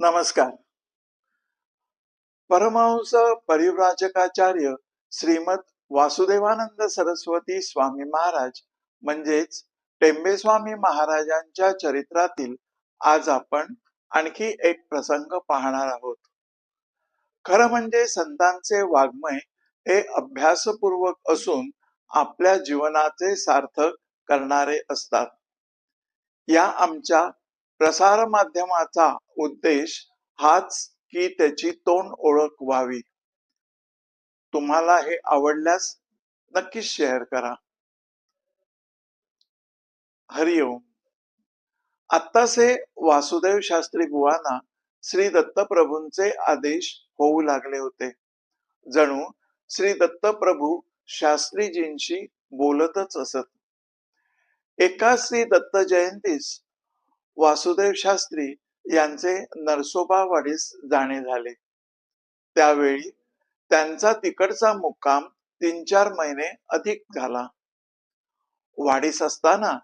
नमस्कार. परमहंस परिव्राजकाचार्य श्रीमद वासुदेवानंद सरस्वती स्वामी महाराज म्हणजेच टेंबे स्वामी महाराजांच्या चरित्रातील आज आपण आणखी एक प्रसंग पाहणार आहोत. खरं म्हणजे संतांचे वाङ्मय हे अभ्यासपूर्वक असून आपल्या जीवनाचे सार्थक करणारे असतात. या आमच्या प्रसार माध्यमाचा उद्देश हाच की त्याची तोंड ओळख व्हावी तुम्हाला हे आवडल्यास नक्कीच शेअर करा. हरिओम आत्ताचे वासुदेव शास्त्री बुवांना श्री दत्तप्रभूंचे आदेश होऊ लागले होते. जणू श्री दत्तप्रभू शास्त्रीजींशी बोलतच असत. एका श्री दत्त जयंतीस वासुदेव शास्त्री यांचे नरसोबावाडीस जाणे झाले. त्यावेळी त्यांचा तिकडचा मुक्काम तीन चार महिने अधिक झाला. वाढीस असताना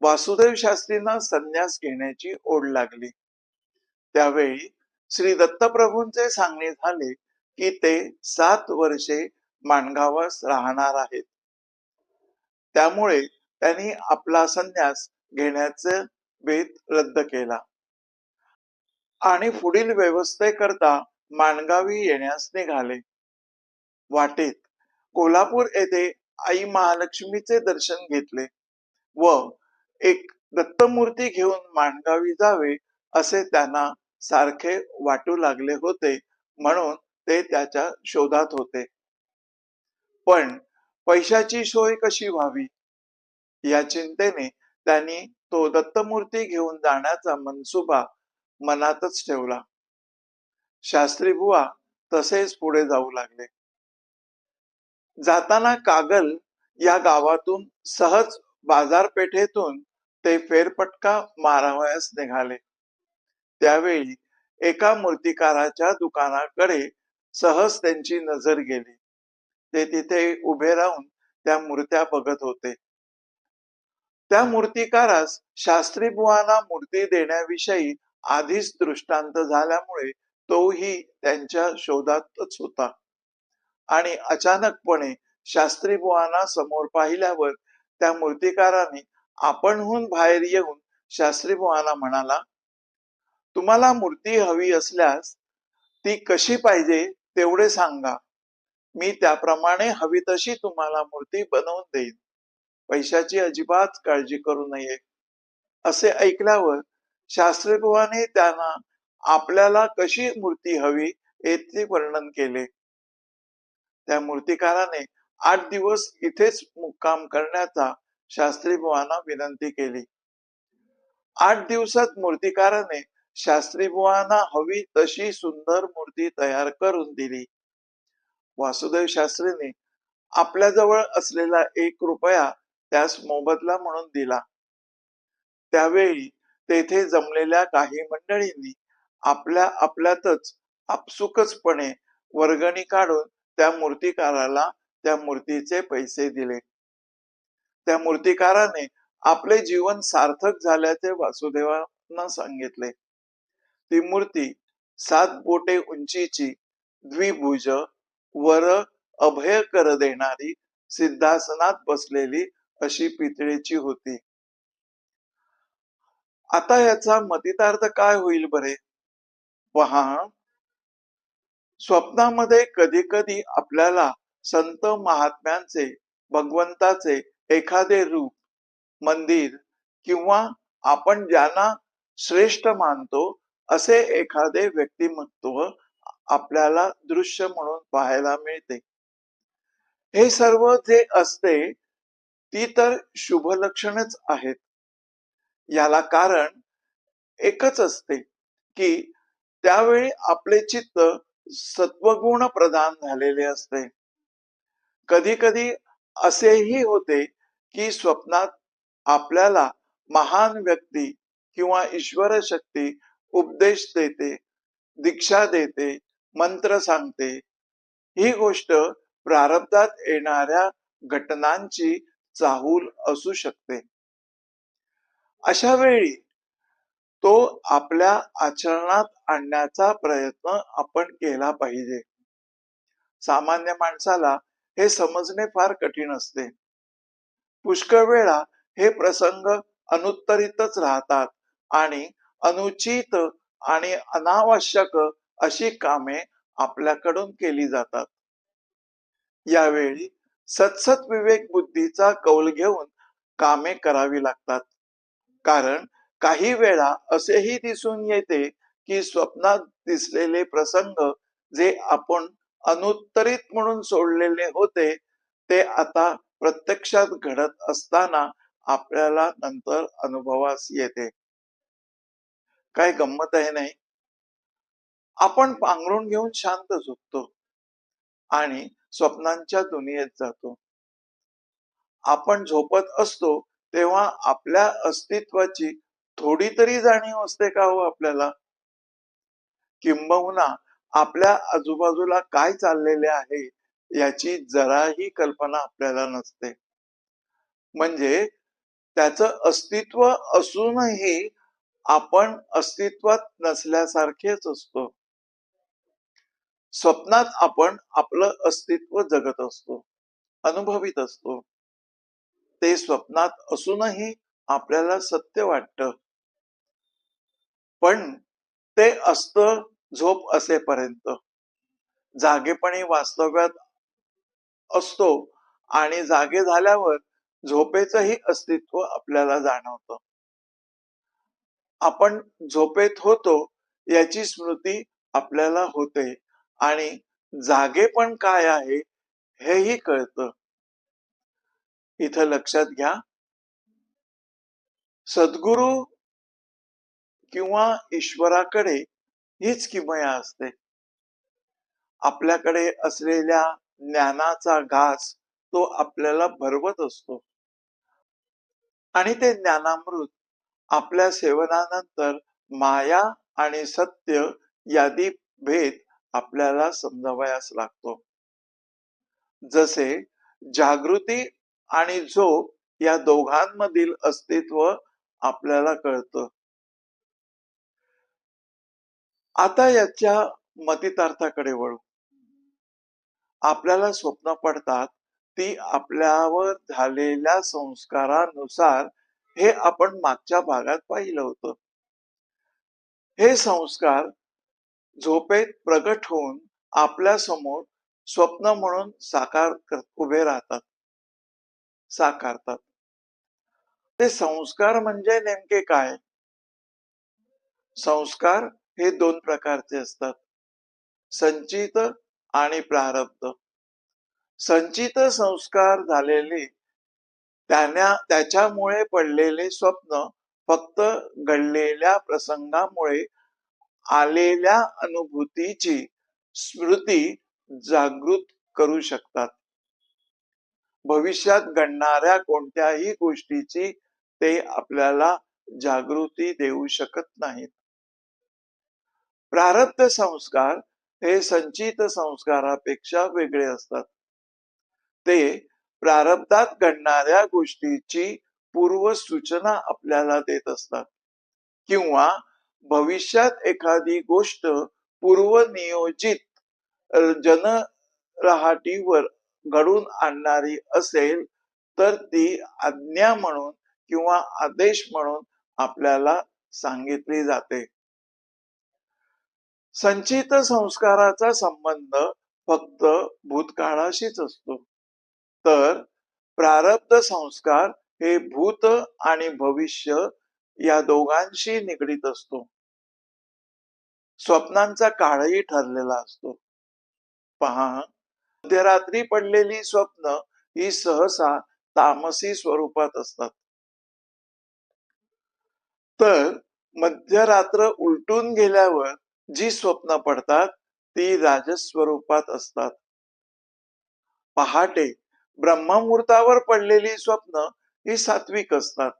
वासुदेव शास्त्रींना संन्यास घेण्याची ओढ लागली. त्यावेळी श्री दत्तप्रभूंचे सांगणे झाले की ते सात वर्षे माणगावास राहणार आहेत. त्यामुळे त्यांनी आपला संन्यास घेण्याचं बेत रद्द केला. आणि पुढील व्यवस्थेकरता माणगावी येण्यास निघाले. वाटेत कोल्हापूर येथे आई महालक्ष्मीचे दर्शन घेतले व एक दत्तमूर्ती घेऊन माणगावी जावे असे त्यांना सारखे वाटू लागले होते म्हणून ते त्याच्या शोधात होते. पण पैशाची सोय कशी व्हावी? या चिंतेने त्यांनी तो दत्तमूर्ती घेऊन जाण्याचा मनसुबा मनातच ठेवला. शास्त्री बुवा तसेच पुढे जाऊ लागले. जाताना कागल या गावातून सहज बाजारपेठेतून ते फेरपटका मारावयास निघाले. त्यावेळी एका मूर्तिकाराच्या दुकानाकडे सहज त्यांची नजर गेली. ते तिथे उभे राहून त्या मूर्त्या बघत होते. त्या मूर्तिकारास शास्त्री बुवांना मूर्ती देण्याविषयी आधीच दृष्टांत झाल्यामुळे तोही त्यांच्या शोधातच होता. आणि अचानकपणे शास्त्री बुवांना समोर पाहिल्यावर त्या मूर्तिकाराने आपणहून बाहेर येऊन शास्त्री बुवांना म्हणाला तुम्हाला मूर्ती हवी असल्यास ती कशी पाहिजे तेवढे सांगा. मी त्याप्रमाणे हवी तशी तुम्हाला मूर्ती बनवून देईन. पैशाची अजिबात काळजी करू नये. असे ऐकल्यावर शास्त्रीबुवाने त्यांना आपल्याला कशी मूर्ती हवी येथे वर्णन केले. त्या मूर्तिकाराने आठ दिवस इथेच मुक्काम करण्याचा शास्त्री बुवांना विनंती केली. आठ दिवसात मूर्तिकाराने शास्त्री बुवांना हवी तशी सुंदर मूर्ती तयार करून दिली. वासुदेव शास्त्रीने आपल्याजवळ असलेला एक रुपया त्यास मोबदला म्हणून दिला. त्यावेळी तेथे जमलेल्या काही मंडळींनी आपल्या आपल्यातच आपसुकचपणे वर्गणी काढून त्या मूर्तिकाराला त्या मूर्तीचे पैसे दिले. त्या मूर्तिकाराने आपले जीवन सार्थक झाल्याचे वासुदेवांना सांगितले. ती मूर्ती सात बोटे उंचीची द्विभुज वर अभय कर देणारी सिद्धासनात बसलेली अशी पितळेची होती. आता याचा मतितार्थ काय होईल बरे? पहा. स्वप्नामध्ये कधी कधी आपल्याला संत महात्म्यांचे भगवंताचे एखादे रूप मंदिर किंवा आपण ज्यांना श्रेष्ठ मानतो असे एखादे व्यक्तिमत्व आपल्याला दृश्य म्हणून पाहायला मिळते. हे सर्व जे असते ती तर शुभ लक्षणच आहेत. याला कारण एकच असते की त्यावेळी आपले चित्त सत्वगुण प्रदान झालेले असते. कधी कधी असेही होते की स्वप्नात आपल्याला महान व्यक्ती किंवा ईश्वर शक्ती उपदेश देते दीक्षा देते मंत्र सांगते. ही गोष्ट प्रारब्धात येणाऱ्या घटनांची चाहूल असू शकते. अशा वेळी तो आपल्या आचरणात आणण्याचा प्रयत्न आपण केला पाहिजे. सामान्य माणसाला हे समजणे फार कठीण असते. पुष्कळ वेळा हे प्रसंग अनुत्तरितच राहतात आणि अनुचित आणि अनावश्यक अशी कामे आपल्याकडून केली जातात. यावेळी सतसत विवेक बुद्धीचा कौल घेऊन कामे करावी लागतात. कारण काही वेळा असेही दिसून येते की स्वप्नात दिसलेले प्रसंग जे आपण अनुत्तरित म्हणून सोडलेले होते ते आता प्रत्यक्षात घडत असताना आपल्याला नंतर अनुभवास येते. काय गंमत आहे नाही? आपण पांघरून घेऊन शांत झोपतो. आणि स्वप्नांच्या दुनियेत जातो. आपण झोपत असतो तेव्हा आपल्या अस्तित्वाची थोडी तरी जाणीव असते का हो आपल्याला? किंबहुना आपल्या आजूबाजूला काय चाललेले आहे याची जराही कल्पना आपल्याला नसते. म्हणजे त्याच अस्तित्व असूनही आपण अस्तित्वात नसल्यासारखेच असतो. स्वप्नात आपण आपलं अस्तित्व जगत असतो अनुभवित असतो. ते स्वप्नात असूनही आपल्याला सत्य वाटत. पण ते असत झोप असेपर्यंत. जागेपणी वास्तव्यात असतो आणि जागे झाल्यावर झोपेचंही अस्तित्व आपल्याला जाणवतं. आपण झोपेत होतो याची स्मृती आपल्याला होते. आणि जागे पण काय आहे हेही कळतं. इथं लक्षात घ्या. सद्गुरु किंवा ईश्वराकडे हीच किमया असते. आपल्याकडे असलेल्या ज्ञानाचा घास तो आपल्याला भरवत असतो. आणि ते ज्ञानामृत आपल्या सेवनानंतर माया आणि सत्य यादी भेद आपल्याला समजावयास लागतो. जसे जागृती आणि झोप या दोघांमधील अस्तित्व आपल्याला कळतं. आता याच्या मतितार्थाकडे वळू. आपल्याला स्वप्न पडतात ती आपल्यावर झालेल्या संस्कारानुसार हे आपण मागच्या भागात पाहिलं होतं. हे संस्कार झोपेत प्रगट होऊन आपल्यासमोर स्वप्न म्हणून साकार उभे राहतात. साकारतात. ते संस्कार म्हणजे नेमके काय? संस्कार हे दोन प्रकारचे असतात. संचित आणि प्रारब्ध. संचित संस्कार झालेले त्याने त्याच्यामुळे पडलेले स्वप्न फक्त घडलेल्या प्रसंगामुळे आलेल्या अनुभूतीची स्मृती जागृत करू शकतात. भविष्यात घडणाऱ्या कोणत्याही गोष्टीची ते आपल्याला जागृती देऊ शकत नाहीत. प्रारब्ध संस्कार हे संचित संस्कारापेक्षा वेगळे असतात. ते प्रारब्धात घडणाऱ्या गोष्टीची पूर्व सूचना आपल्याला देत असतात किंवा भविष्यात एखादी गोष्ट पूर्वनियोजित जनरहाटीवर घडून आणणारी असेल तर ती आज्ञा म्हणून किंवा आदेश म्हणून आपल्याला सांगितली जाते. संचित संस्काराचा संबंध फक्त भूतकाळाशीच असतो. तर प्रारब्ध संस्कार हे भूत आणि भविष्य या दोघांशी निगडीत असतो. स्वप्नांचा काळही ठरलेला असतो. पहा मध्यरात्री पडलेली स्वप्न ही सहसा तामसी स्वरूपात असतात. तर मध्यरात्र उलटून गेल्यावर जी स्वप्न पडतात ती राजस्वरूपात असतात. पहाटे ब्रह्ममुहूर्तावर पडलेली स्वप्न ही सात्विक असतात.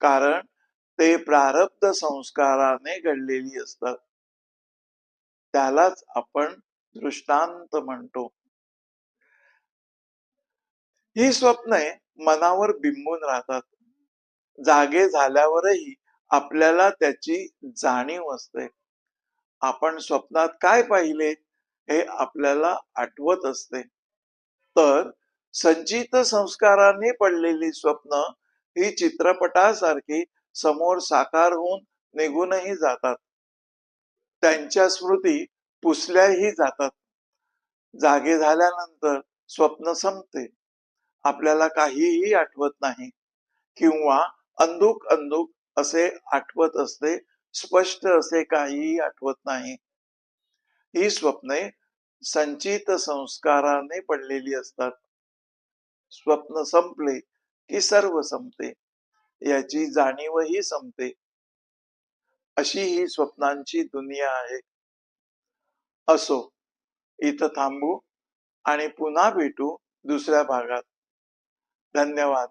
कारण ते प्रारब्ध संस्काराने घडलेली असतात. त्यालाच आपण दृष्टांत म्हणतो. ही स्वप्ने मनावर बिंबून राहतात. जागे झाल्यावरही आपल्याला त्याची जाणीव असते. आपण स्वप्नात काय पाहिले हे आपल्याला आठवत असते. तर संचित संस्काराने पडलेली स्वप्न ही चित्रपटासारखी समोर साकार होऊन निघूनही जातात. त्यांच्या स्मृती पुसल्याही जातात. जागे झाल्यानंतर स्वप्न संपते. आपल्याला काहीही आठवत नाही किंवा अंदुक अंदुक असे आठवत असते स्पष्ट असे काहीही आठवत नाही. ही स्वप्ने संचित संस्काराने पडलेली असतात. स्वप्न संपले की सर्व संपते. याची जाणीवही संपते. अशी ही स्वप्नांची दुनिया आहे. असो इथं थांबू आणि पुन्हा भेटू दुसऱ्या भागात. धन्यवाद.